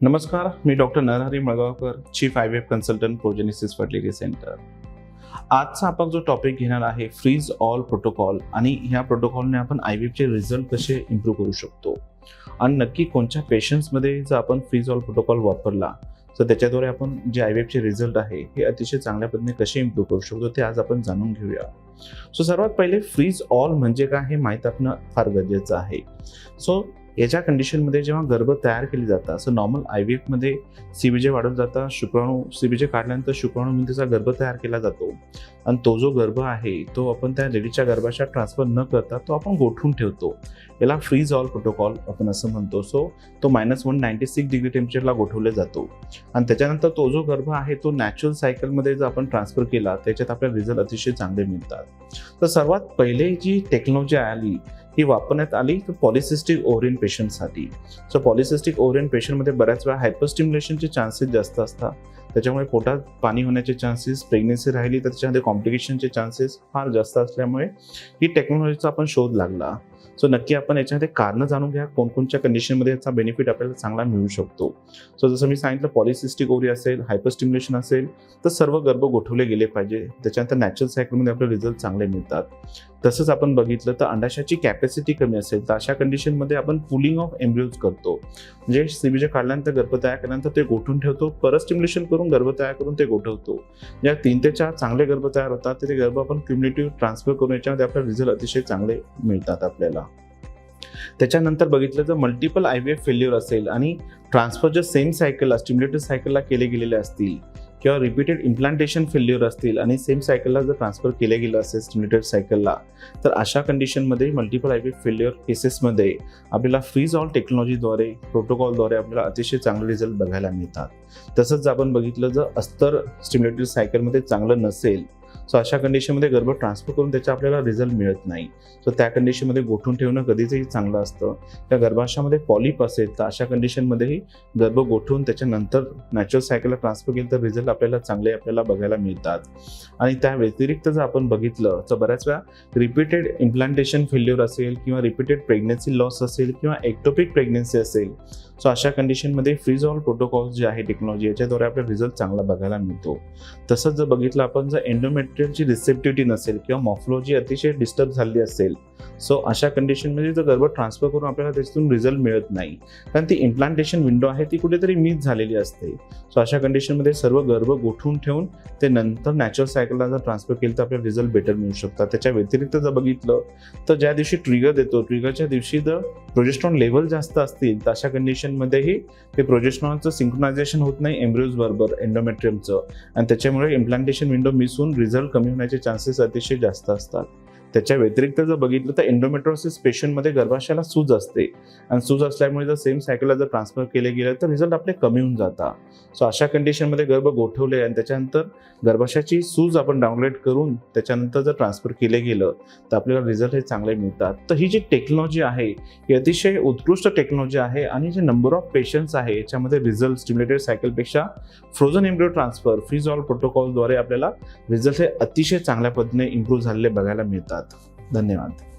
नमस्कार मी doctor Narhari Malgaonkar chief I F consultant Progenesis fertility centre आजचा आपण जो टॉपिक घेणार आहे फ्रीज ऑल प्रोटोकॉल आणि ह्या प्रोटोकॉलने आपण आय व्ही रिझल्ट कसे इम्प्रूव्ह करू शकतो? आणि नक्की कोणत्या पेशंट्समध्ये जर आपण फ्रीज ऑल प्रोटोकॉल वापरला तर त्याच्याद्वारे आपण जे आय व्ही रिझल्ट आहे हे अतिशय चांगल्या पद्धतीने कसे इम्प्रूव्ह करू शकतो ते आज आपण जाणून घेऊया. सो सर्वात पहिले फ्रीज ऑल म्हणजे काय हे माहीत असणं फार गरजेचं आहे. सो याच्या कंडिशनमध्ये जेव्हा गर्भ तयार केली जातात असं नॉर्मल आय व्ही एफमध्ये सीबीजे वाढत जातात शुक्राणू सीबीजे काढल्यानंतर शुक्राणूमध्ये म्हणजे गर्भ तयार केला जातो. आणि तो जो गर्भ आहे तो आपण त्या लेडीच्या गर्भाच्या ट्रान्सफर न करता तो आपण गोठवून ठेवतो. याला फ्रीज ऑल प्रोटोकॉल आपण असं म्हणतो. सो तो minus one ninety six degree टेम्परेचरला गोठवला जातो. आणि त्याच्यानंतर तो जो गर्भ आहे तो नॅचरल सायकलमध्ये जर आपण ट्रान्सफर केला त्याच्यात आपल्याला रिझल्ट अतिशय चांगले मिळतात. तर सर्वात पहिले जी टेक्नॉलॉजी आली ही वापरण्यात आली तर पॉलिसिस्टिक ओव्हरियन पेशंटसाठी सो पॉलिसिस्टिक ओव्हरियन पेशंटमध्ये बऱ्याच वेळा हायपरस्टिम्युलेशनचे चान्सेस जास्त असतात. त्याच्यामुळे पोटात पाणी होण्याचे चान्सेस प्रेग्नेन्सी राहिली तर त्याच्यामध्ये कॉम्प्लिकेशनचे चान्सेस फार जास्त असल्यामुळे ही टेक्नॉलॉजीचा आपण शोध लागला. सो नक्की आपण याच्यामध्ये कारणं जाणून घ्या कोणकोणत्या कंडिशनमध्ये याचा बेनिफिट आपल्याला चांगला मिळू शकतो. सो जसं मी सांगितलं पॉलिसिस्टिक ओरी असेल हायपरस्टिम्युलेशन असेल तर सर्व गर्भ गोठवले गेले पाहिजे. त्याच्यानंतर नॅचरल सायकलमध्ये आपले रिझल्ट चांगले मिळतात. तसंच आपण बघितलं तर अंडाशाची कॅपॅसिटी कमी असेल तर अशा कंडिशनमध्ये आपण पुलिंग ऑफ एम्ब्रियोज करतो. म्हणजे सीबीजे काढल्यानंतर गर्भ तयार केल्यानंतर ते गोठून ठेवतो परत स्टिम्युलेशन करून गर्भ तयार करून ते गोठवतो. या तीन ते चार चांगले गर्भ तयार होतात ते गर्भ आपण क्युम्युलेटिव्ह ट्रान्सफर करून याच्यामध्ये आपल्याला रिझल्ट अतिशय चांगले मिळतात आपल्याला. त्याच्यानंतर बघितलं तर multiple I V F failure असेल आणि ट्रान्सफर जर सेम सायकलला स्टिम्युलेटेड सायकलला केले गेलेले असतील किंवा रिपीटेड इम्प्लांटेशन फेल्युअर असतील आणि सेम सायकलला जर ट्रान्सफर केलं गेलं असेल स्टिम्युलेटेड सायकलला तर अशा कंडिशनमध्ये मल्टिपल आय पी फेल्युअर केसेसमध्ये आपल्याला फ्रीज ऑल टेक्नॉलॉजीद्वारे प्रोटोकॉलद्वारे आपल्याला अतिशय चांगले रिझल्ट बघायला मिळतात. तसंच जर आपण बघितलं जर अस्तर स्टिम्युलेटेड सायकलमध्ये चांगलं नसेल सो अशा कंडिशनमध्ये गर्भ ट्रान्सफर करून त्याचा आपल्याला रिझल्ट मिळत नाही. सो त्या कंडिशनमध्ये गोठून ठेवणं कधीचही चांगलं असतं. त्या गर्भाशयामध्ये पॉलिप असेल तर अशा कंडिशनमध्येही गर्भ गोठवून त्याच्यानंतर नॅचरल सायकलला ट्रान्सफर केलं तर रिझल्ट आपल्याला चांगले आपल्याला बघायला मिळतात. आणि त्या व्यतिरिक्त जर आपण बघितलं तर बऱ्याच वेळा रिपीटेड इम्प्लांटेशन फेल्युअर असेल किंवा रिपीटेड प्रेग्नन्सी लॉस असेल किंवा एक्टोपिक प्रेग्नन्सी असेल सो अशा कंडिशनमध्ये फ्रीज ऑल प्रोटोकॉल जे आहे टेक्नॉलॉजी याच्याद्वारे आपल्याला रिझल्ट चांगला बघायला मिळतो. तसंच जर बघितलं आपण जर एंडोमेट्रियलची रिसेप्टिव्हिटी नसेल किंवा मॉफॉलॉजी अतिशय डिस्टर्ब झाली असेल सो अशा कंडिशनमध्ये जर गर्भ ट्रान्सफर करून आपल्याला त्याच्यातून रिझल्ट मिळत नाही. कारण ती इम्प्लांटेशन विंडो आहे ती कुठेतरी मिस झालेली असते. सो अशा कंडिशनमध्ये सर्व गर्भ गोठून ठेवून ते नंतर नॅचरल सायकलला जर ट्रान्सफर केलं तर आपल्याला रिझल्ट बेटर मिळू शकतात. त्याच्या व्यतिरिक्त जर बघितलं तर ज्या दिवशी ट्रिगर देतो ट्रिगरच्या दिवशी जर प्रोजेस्ट्रॉन लेवल जास्त असतील तर अशा कंडिशनमध्येही ते प्रोजेस्ट्रॉनचं सिंक्रोनायझेशन होत नाही एम्ब्रिओज बरोबर एन्डोमेट्रियमचं आणि त्याच्यामुळे इम्प्लांटेशन विंडो मिस होऊन रिझल्ट कमी होण्याचे चान्सेस अतिशय जास्त असतात. त्याच्या व्यतिरिक्त जर बघितलं तर एन्डोमेट्रोसिस पेशंटमध्ये गर्भाशयाला सूज असते. आणि सूज असल्यामुळे जर सेम सायकलला जर ट्रान्सफर केले गेले तर रिझल्ट आपले कमी होऊन जातात सो अशा कंडिशनमध्ये गर्भ गोठवले आणि त्याच्यानंतर गर्भाशयाची सूज आपण डाउनलोड करून त्याच्यानंतर जर ट्रान्सफर केले गेलं तर आपल्याला रिझल्ट हे चांगले मिळतात. तर ही जी टेक्नॉलॉजी आहे ही अतिशय उत्कृष्ट टेक्नॉलॉजी आहे आणि जे नंबर ऑफ पेशंट्स आहे याच्यामध्ये result stimulated सायकलपेक्षा frozen embryo transfer freeze all प्रोटोकॉलद्वारे आपल्याला रिझल्ट हे अतिशय चांगल्या पद्धतीने इम्प्रूव्ह झालेले बघायला मिळतात. धन्यवाद.